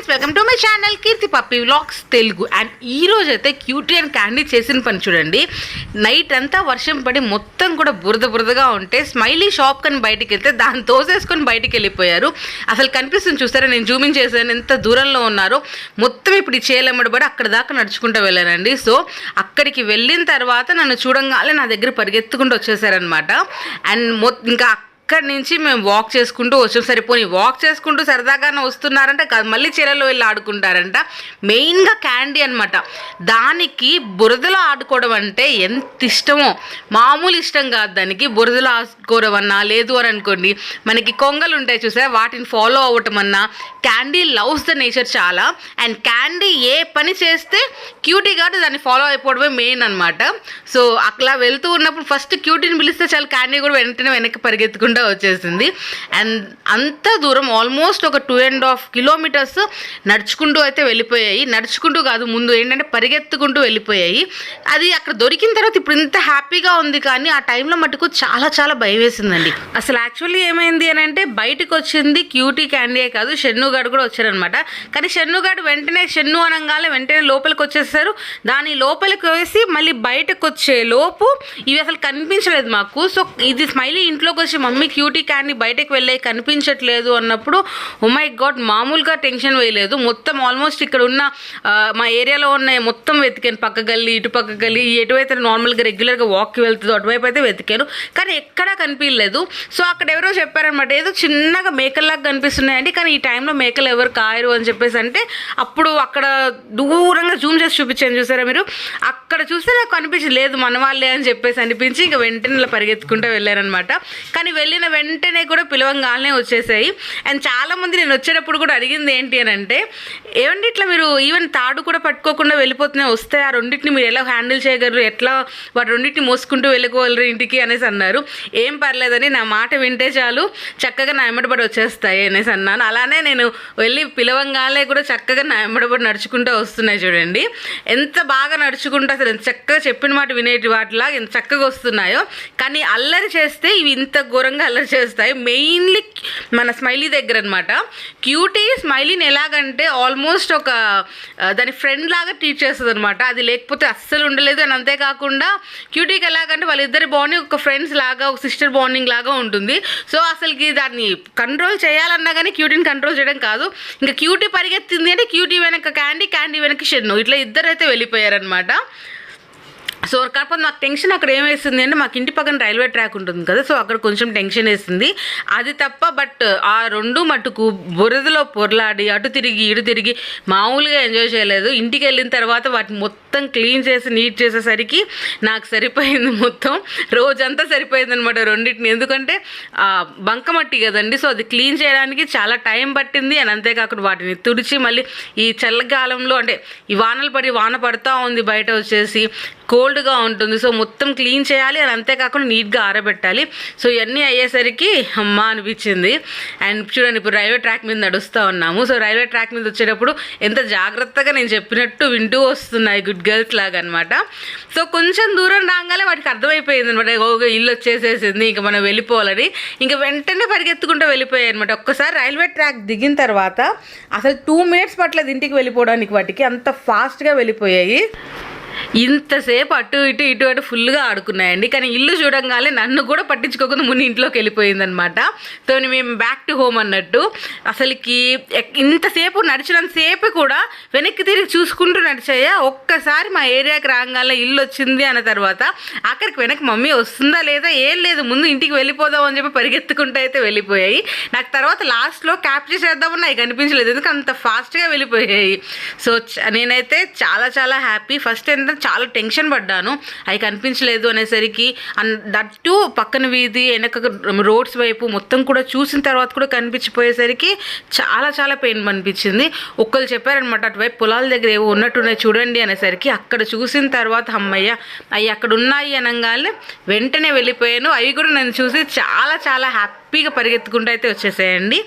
Friends welcome to my channel Keerthi Pappi vlogs Telugu. And ఈ రోజు అయితే cutie and candy చేసిన పని చూడండి. నైట్ అంతా వర్షం పడి మొత్తం కూడా బురద బురదగా ఉంటే స్మైలీ షాప్ కని బయటికి వెళ్తే దాన్ని తోసేసుకొని బయటికి వెళ్ళిపోయారు అసలు కనిపిస్తుంది చూసారా? నేను జూమింగ్ చేశాను. ఎంత దూరంలో ఉన్నారో. మొత్తం ఇప్పుడు ఈ అక్కడ దాకా నడుచుకుంటూ వెళ్ళానండి. సో అక్కడికి వెళ్ళిన తర్వాత నన్ను చూడంగానే నా దగ్గర పరిగెత్తుకుంటూ వచ్చేసారనమాట అండ్ మొ ఇంకా అక్కడి నుంచి మేము వాక్ చేసుకుంటూ వచ్చాం. సరిపోయి వాక్ చేసుకుంటూ సరదాగానే వస్తున్నారంట కాదు మళ్ళీ చీరలో వెళ్ళి ఆడుకుంటారంట. మెయిన్గా క్యాండీ అనమాట దానికి బురదలో ఆడుకోవడం అంటే ఎంత ఇష్టమో. మామూలు ఇష్టం కాదు దానికి. బురదలో ఆడుకోవడం అన్నా లేదు అని అనుకోండి మనకి కొంగలు ఉంటాయి చూసారా వాటిని ఫాలో అవ్వటం అన్నా క్యాండీ లవ్స్ ద నేచర్ చాలా. అండ్ క్యాండీ ఏ పని చేస్తే క్యూటీ కాబట్టి దాన్ని ఫాలో అయిపోవడమే మెయిన్ అనమాట సో అట్లా వెళ్తూ ఉన్నప్పుడు ఫస్ట్ క్యూటీని పిలిస్తే చాలా క్యాండీ కూడా వెంటనే వెనక్కి పరిగెత్తుకుంటూ వచ్చేసింది. అండ్ అంత దూరం ఆల్మోస్ట్ ఒక టూ అండ్ హాఫ్ కిలోమీటర్స్ నడుచుకుంటూ అయితే వెళ్ళిపోయాయి. నడుచుకుంటూ కాదు ముందు ఏంటంటే పరిగెత్తుకుంటూ వెళ్ళిపోయాయి. అది అక్కడ దొరికిన తర్వాత ఇప్పుడు ఇంత హ్యాపీగా ఉంది కానీ ఆ టైంలో మటుకు చాలా చాలా భయం వేసిందండి అసలు యాక్చువల్లీ ఏమైంది అని అంటే బయటకు వచ్చింది క్యూటీ క్యాండీయే కాదు షన్నుగాడు కూడా వచ్చారనమాట కానీ షన్నుగాడు వెంటనే షన్ను అనగానే వెంటనే లోపలికి వచ్చేసారు. దాని లోపలికి వేసి మళ్ళీ బయటకు వచ్చే లోపు ఇవి అసలు కనిపించలేదు మాకు. సో ఇది స్మైలీ ఇంట్లోకి వచ్చి మమ్మీ క్యూటీ క్యాండీ బయటకు వెళ్ళే కనిపించట్లేదు అన్నప్పుడు మై గాడ్ మామూలుగా టెన్షన్ వేయలేదు. మొత్తం ఆల్మోస్ట్ ఇక్కడ ఉన్న మా ఏరియాలో ఉన్న మొత్తం వెతికాను. పక్క గల్లి ఇటు పక్క గల్లి ఎటువైతే నార్మల్గా రెగ్యులర్గా వాక్కి వెళ్తుందో అటువైపు అయితే వెతికాను. కానీ ఎక్కడా కనిపించలేదు. సో అక్కడ ఎవరో చెప్పారనమాట ఏదో చిన్నగా మేకల్లాగా కనిపిస్తున్నాయండి. కానీ ఈ టైంలో మేకలు ఎవరు కాయరు అని చెప్పేసి అంటే అప్పుడు అక్కడ దూరంగా జూమ్ చేసి చూపించాను. చూసారా మీరు? అక్కడ చూస్తే నాకు అనిపించలేదు. మన వాళ్ళే అని చెప్పేసి అనిపించి ఇంకా వెంటనే ఇలా పరిగెత్తుకుంటూ వెళ్ళారనమాట కానీ వెళ్ళిన వెంటనే కూడా పిలవంగానే వచ్చేసాయి. అండ్ చాలామంది నేను వచ్చేటప్పుడు కూడా అడిగింది ఏంటి అని అంటే ఏమండి ఇట్లా మీరు ఈవెన్ తాడు కూడా పట్టుకోకుండా వెళ్ళిపోతున్నాయి వస్తే ఆ రెండింటిని మీరు ఎలా హ్యాండిల్ చేయగలరు? ఎట్లా వాటి రెండింటిని మోసుకుంటూ వెళ్ళిపోగలరు ఇంటికి? అనేసి అన్నారు. ఏం పర్లేదని నా మాట వింటే చాలు. చక్కగా నా ఎమ్మడబడి వచ్చేస్తాయి అనేసి అన్నాను. అలానే నేను వెళ్ళి పిలవంగానే కూడా చక్కగా నా ఎమ్మడబడి నడుచుకుంటూ వస్తున్నాయి చూడండి. ఎంత బాగా నడుచుకుంటూ అసలు ఎంత చక్కగా చెప్పిన మాట వినేటి వాటిలా ఎంత చక్కగా వస్తున్నాయో. కానీ అల్లరి చేస్తే ఇవి ఇంత ఘోరంగా అల్లరి చేస్తాయి. మెయిన్లీ మన స్మైలీ దగ్గర అనమాట క్యూటీ స్మైలీని ఎలాగంటే ఆల్మోస్ట్ ఒక దాని ఫ్రెండ్ లాగా ట్రీట్ చేస్తుంది అనమాట అది లేకపోతే అస్సలు ఉండలేదు అని అంతేకాకుండా క్యూటీకి ఎలాగంటే వాళ్ళిద్దరి బాండింగ్ ఒక ఫ్రెండ్స్ లాగా ఒక సిస్టర్ బాండింగ్ లాగా ఉంటుంది. సో అసలుకి దాన్ని కంట్రోల్ చేయాలన్నా కానీ క్యూటీని కంట్రోల్ చేయడం కాదు. ఇంకా క్యూటీ పరిగెత్తింది అంటే క్యూటీ వెనక క్యాండీ క్యాండీ వెనక షెన్ను ఇట్లా ఇద్దరైతే వెళ్ళిపోయారనమాట సో కాకపోతే నాకు టెన్షన్ అక్కడ ఏం వేసింది అంటే మాకు ఇంటి పక్కన రైల్వే ట్రాక్ ఉంటుంది కదా సో అక్కడ కొంచెం టెన్షన్ వేసింది అది తప్ప బట్ ఆ రెండు మటుకు బురదలో పొరలాడి అటు తిరిగి ఇటు తిరిగి మామూలుగా ఎంజాయ్ చేయలేదు. ఇంటికి వెళ్ళిన తర్వాత వాటిని మొత్తం క్లీన్ చేసి నీట్ చేసేసరికి నాకు సరిపోయింది మొత్తం. రోజంతా సరిపోయింది అనమాట రెండింటిని. ఎందుకంటే బంకమట్టి కదండి సో అది క్లీన్ చేయడానికి చాలా టైం పట్టింది. అని అంతేకాకుండా వాటిని తుడిచి మళ్ళీ ఈ చల్లగాలంలో అంటే ఈ వానలు పడి వాన పడతా ఉంది బయట వచ్చేసి. ఓల్డ్గా ఉంటుంది. సో మొత్తం క్లీన్ చేయాలి అని అంతేకాకుండా నీట్గా ఆరబెట్టాలి. సో ఇవన్నీ అయ్యేసరికి అమ్మ అనిపించింది. అండ్ చూడండి ఇప్పుడు రైల్వే ట్రాక్ మీద నడుస్తూ ఉన్నాము. సో రైల్వే ట్రాక్ మీద వచ్చేటప్పుడు ఎంత జాగ్రత్తగా నేను చెప్పినట్టు వింటూ వస్తున్నాయి గుడ్ గర్ల్స్ లాగా అనమాట సో కొంచెం దూరం రాగానే వాటికి అర్థమైపోయింది అనమాట ఓ ఇల్లు వచ్చేసేసింది ఇంకా మనం వెళ్ళిపోవాలని. ఇంకా వెంటనే పరిగెత్తుకుంటూ వెళ్ళిపోయాయి అనమాట ఒక్కసారి రైల్వే ట్రాక్ దిగిన తర్వాత అసలు టూ మినిట్స్ పట్లేదు ఇంటికి వెళ్ళిపోవడానికి వాటికి. అంత ఫాస్ట్గా వెళ్ళిపోయాయి. ఇంతసేపు అటు ఇటు ఇటు అటు ఫుల్గా ఆడుకున్నాయండి. కానీ ఇల్లు చూడంగానే నన్ను కూడా పట్టించుకోకుండా ముందు ఇంట్లోకి వెళ్ళిపోయిందనమాట సో మేము బ్యాక్ టు హోమ్ అన్నట్టు. అసలుకి ఇంతసేపు నడిచినంతసేపు కూడా వెనక్కి తిరిగి చూసుకుంటూ నడిచాయా? ఒక్కసారి మా ఏరియాకి రాగానే ఇల్లు వచ్చింది అన్న తర్వాత అక్కడికి వెనక్కి మమ్మీ వస్తుందా లేదా? ఏం లేదు ముందు ఇంటికి వెళ్ళిపోదాం అని చెప్పి పరిగెత్తుకుంటూ అయితే వెళ్ళిపోయాయి. నాకు తర్వాత లాస్ట్లో క్యాప్చర్ చేద్దామని నాకు కనిపించలేదు ఎందుకంటే అంత ఫాస్ట్గా వెళ్ళిపోయాయి. సో నేనైతే చాలా చాలా హ్యాపీ ఫస్ట్ ఏంటంటే చాలా టెన్షన్ పడ్డాను. అవి కనిపించలేదు అనేసరికి అండ్ దట్టు పక్కన వీధి వెనక రోడ్స్ వైపు మొత్తం కూడా చూసిన తర్వాత కూడా కనిపించిపోయేసరికి చాలా చాలా పెయిన్ అనిపించింది. ఒక్కరు చెప్పారనమాట అటువైపు పొలాల దగ్గర ఏవో ఉన్నట్టున్నాయి చూడండి అనేసరికి అక్కడ చూసిన తర్వాత అమ్మయ్య అవి అక్కడ ఉన్నాయి అనగానే వెంటనే వెళ్ళిపోయాను. అవి కూడా నన్ను చూసి చాలా చాలా హ్యాపీ హ్యాపీగా పరిగెత్తుకుంటూ అయితే వచ్చేసాయండి.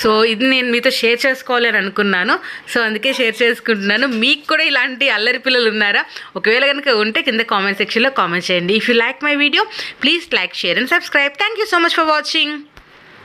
సో ఇది నేను మీతో షేర్ చేసుకోవాలి అని అనుకున్నాను. సో అందుకే షేర్ చేసుకుంటున్నాను. మీకు కూడా ఇలాంటి అల్లరి పిల్లలు ఉన్నారా? ఒకవేళ కనుక ఉంటే కింద కామెంట్ సెక్షన్లో కామెంట్ చేయండి. If you like my video please like share and subscribe thank you so much for watching